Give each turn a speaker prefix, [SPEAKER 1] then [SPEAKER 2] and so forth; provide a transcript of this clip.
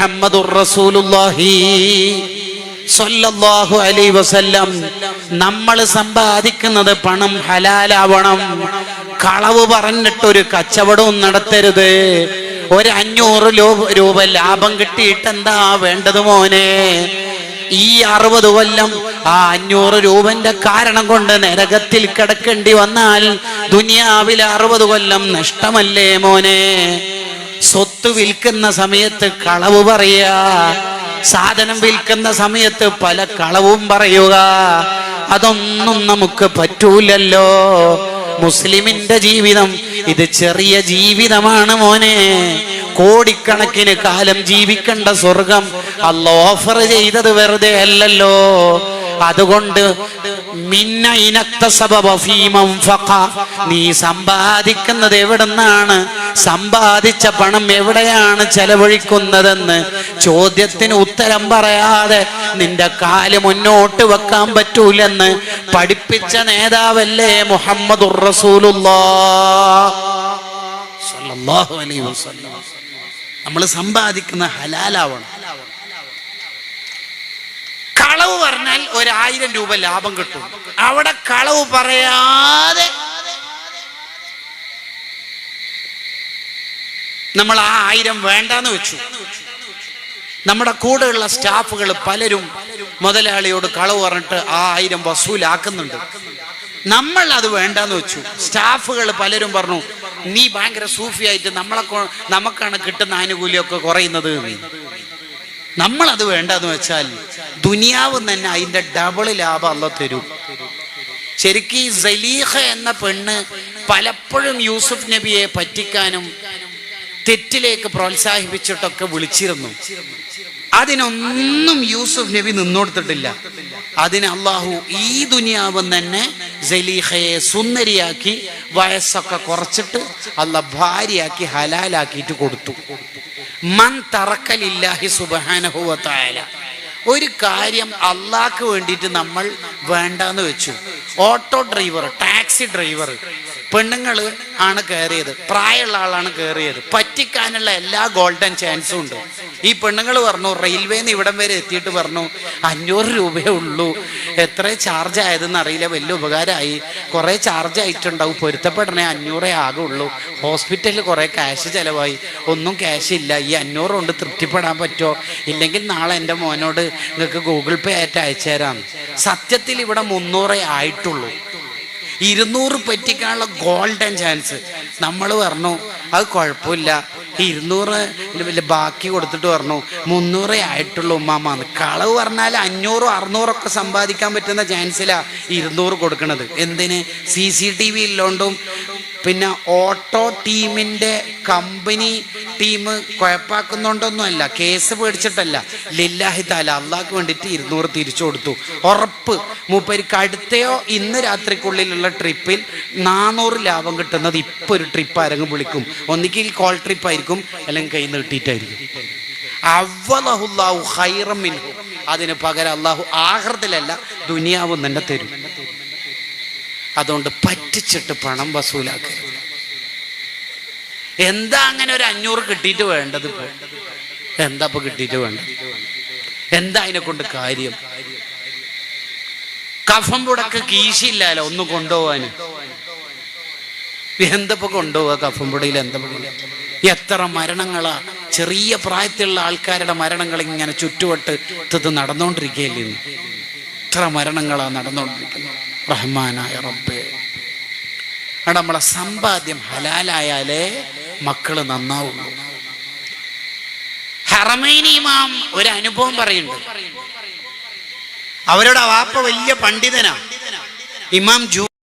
[SPEAKER 1] മുഹമ്മദുർ റസൂലുള്ളാഹി അലൈഹി വസല്ലം. നമ്മൾ സമ്പാദിക്കുന്നത് പണം ഹലാലാവണം. കളവ് പറഞ്ഞിട്ടൊരു കച്ചവടവും നടത്തരുത്. ഒരു അഞ്ഞൂറ് രൂപ ലാഭം കിട്ടിയിട്ട് എന്താ വേണ്ടത് മോനെ? ഈ അറുപത് കൊല്ലം ആ അഞ്ഞൂറ് രൂപന്റെ കാരണം കൊണ്ട് നരകത്തിൽ കിടക്കേണ്ടി വന്നാൽ ദുനിയാവിലെ അറുപത് കൊല്ലം നഷ്ടമല്ലേ മോനെ? സ്വത്ത് വിൽക്കുന്ന സമയത്ത് കളവ് പറയാ സാധനം വിൽക്കുന്ന സമയത്ത് പല കളവും പറയുക. അതൊന്നും നമുക്ക് പറ്റൂലല്ലോ. മുസ്ലിമിന്റെ ജീവിതം ഇത് ചെറിയ ജീവിതമാണ് മോനെ. കോടിക്കണക്കിന് കാലം ജീവിക്കേണ്ട സ്വർഗം അല്ല ഓഫർ ചെയ്തത് വെറുതെ അല്ലല്ലോ. അതുകൊണ്ട് നീ സമ്പാദിക്കുന്നത് എവിടുന്നാണ്? സമ്പാദിച്ച പണം എവിടെയാണ് ചെലവഴിക്കുന്നതെന്ന് ചോദ്യത്തിന് ഉത്തരം പറയാതെ നിന്റെ കാൽ മുന്നോട്ട് വെക്കാൻ പറ്റൂലെന്ന് പഠിപ്പിച്ച നേതാവല്ലേ മുഹമ്മദ് നമ്മൾ സമ്പാദിക്കുന്ന ഹലാലാവണം. കളവ് പറഞ്ഞാൽ ഒരായിരം രൂപ ലാഭം കിട്ടും. അവിടെ കളവ് പറയാതെ നമ്മൾ ആ ആയിരം വേണ്ടാന്ന് വെച്ചു. നമ്മുടെ കൂടെയുള്ള സ്റ്റാഫുകൾ പലരും മുതലാളിയോട് കളവ് പറഞ്ഞിട്ട് ആ ആയിരം വസൂലാക്കുന്നുണ്ട്. നമ്മൾ അത് വേണ്ടാന്ന് വെച്ചു. സ്റ്റാഫുകൾ പലരും പറഞ്ഞു നീ ഭയങ്കര സൂഫിയായിട്ട് നമ്മളെ നമുക്കാണ് കിട്ടുന്ന ആനുകൂല്യമൊക്കെ കുറയുന്നത് എന്ന്." നമ്മളത് വേണ്ടെന്ന് വെച്ചാൽ ദുനിയാവ് തന്നെ അതിന്റെ ഡബിൾ ലാഭം അല്ല തരും. ശരിക്കും സലീഹ എന്ന പെണ്ണ് പലപ്പോഴും യൂസുഫ് നബിയെ പറ്റിക്കാനും തെറ്റിലേക്ക് പ്രോത്സാഹിപ്പിച്ചിട്ടൊക്കെ വിളിച്ചിരുന്നു. അതിനൊന്നും യൂസുഫ് നബി നിന്നോടുത്തിട്ടില്ല. അതിന് അള്ളാഹു ഈ ദുനിയാവും തന്നെ സലീഹയെ സുന്ദരിയാക്കി വയസ്സൊക്കെ കുറച്ചിട്ട് അല്ല ഭാര്യയാക്കി ഹലാലാക്കിയിട്ട് കൊടുത്തു. മൻ തറക്കലില്ലാഹി ഒരു കാര്യം അള്ളാഹ്ക്ക് വേണ്ടിയിട്ട് നമ്മൾ വേണ്ടാന്ന് വെച്ചു. ഓട്ടോ ഡ്രൈവർ ടാക്സി ഡ്രൈവർ പെണ്ണുങ്ങൾ ആണ് കയറിയത് പ്രായമുള്ള ആളാണ് കയറിയത് പറ്റിക്കാനുള്ള എല്ലാ ഗോൾഡൻ ചാൻസും ഉണ്ട്. ഈ പെണ്ണുങ്ങൾ പറഞ്ഞു റെയിൽവേന്ന് ഇവിടം വരെ എത്തിയിട്ട് പറഞ്ഞു അഞ്ഞൂറ് രൂപയേ ഉള്ളൂ. എത്ര ചാർജ് ആയതെന്ന് അറിയില്ല. വലിയ ഉപകാരമായി. കുറേ ചാർജ് ആയിട്ടുണ്ടാവും. പൊരുത്തപ്പെടണേ അഞ്ഞൂറേ ആകുള്ളൂ. ഹോസ്പിറ്റലിൽ കുറേ ക്യാഷ് ചിലവായി. ഒന്നും ക്യാഷ് ഇല്ല. ഈ അഞ്ഞൂറ് കൊണ്ട് തൃപ്തിപ്പെടാൻ പറ്റുമോ? ഇല്ലെങ്കിൽ നാളെ എന്റെ മോനോട് നിങ്ങൾക്ക് ഗൂഗിൾ പേ ആയിട്ട് അയച്ചു തരാം സത്യത്തിൽ ഇവിടെ മുന്നൂറേ ആയിട്ടുള്ളൂ. ഇരുന്നൂറ് പറ്റിക്കാനുള്ള ഗോൾഡൻ ചാൻസ് നമ്മൾ പറഞ്ഞു അത് കുഴപ്പമില്ല. ഇരുന്നൂറ് ബാക്കി കൊടുത്തിട്ട് പറഞ്ഞു മുന്നൂറേ ആയിട്ടുള്ളൂ ഉമ്മാമാന്ന് കളവ് പറഞ്ഞാൽ അഞ്ഞൂറും അറുന്നൂറൊക്കെ സമ്പാദിക്കാൻ പറ്റുന്ന ചാൻസിലാ ഇരുന്നൂറ് കൊടുക്കണത്. എന്തിന്? സി സി ടി വി ഇല്ലോണ്ടും. പിന്നെ ഓട്ടോ ടീമിന്റെ കമ്പനി ടീം കുഴപ്പാക്കുന്നുണ്ടൊന്നുമല്ല. കേസ് പേടിച്ചിട്ടല്ല. ലില്ലാഹി താല അള്ളാഹ്ക്ക് വേണ്ടിയിട്ട് ഇരുന്നൂറ് തിരിച്ചു കൊടുത്തു. ഉറപ്പ്. മൂപ്പരിക്ക് അടുത്തയോ ഇന്ന് രാത്രിക്കുള്ളിലുള്ള ട്രിപ്പിൽ നാനൂറ് ലാഭം കിട്ടുന്നത് ഇപ്പൊ ഒരു ട്രിപ്പ് ആരെങ്കിലും വിളിക്കും. ഒന്നിക്കിൽ കോൾ ട്രിപ്പ് ആയിരിക്കും അല്ലെങ്കിൽ കൈ നീട്ടിയിട്ടായിരിക്കും. അതിന് പകരം അള്ളാഹു ആഹൃതിലല്ല ദുനിയാവും തന്നെ തരും. അതുകൊണ്ട് പറ്റിച്ചിട്ട് പണം വസൂലാക്കരുത്. എന്താ അങ്ങനെ ഒരു അഞ്ഞൂറ് കിട്ടിയിട്ട് വേണ്ടത് എന്താ ഇപ്പൊ കിട്ടിയിട്ട് വേണ്ടത്? എന്താ അതിനെ കൊണ്ട് കാര്യം? കഫം പുടക്ക് കീശില്ലാലോ ഒന്ന് കൊണ്ടുപോവാന്? എന്തപ്പോ കൊണ്ടുപോവാ കഫംപുടയിൽ എന്താ? എന്തപ്പോ എത്ര മരണങ്ങളാ? ചെറിയ പ്രായത്തിലുള്ള ആൾക്കാരുടെ മരണങ്ങൾ ഇങ്ങനെ ചുറ്റുവട്ട് ഇത് നടന്നുകൊണ്ടിരിക്കുകയല്ലേ എത്ര മരണങ്ങളാ നടന്നുകൊണ്ടിരിക്കുന്നത് റഹ്മാനായ റബ്ബേ. അവിടെ നമ്മളെ സമ്പാദ്യം ഹലാലായാലേ മക്കൾ നന്നാവും ഹറമൈനി ഇമാം ഒരു അനുഭവം പറയുന്നുണ്ട്. അവരുടെ വാപ്പ വലിയ പണ്ഡിതനാ. ഇമാം ജൂ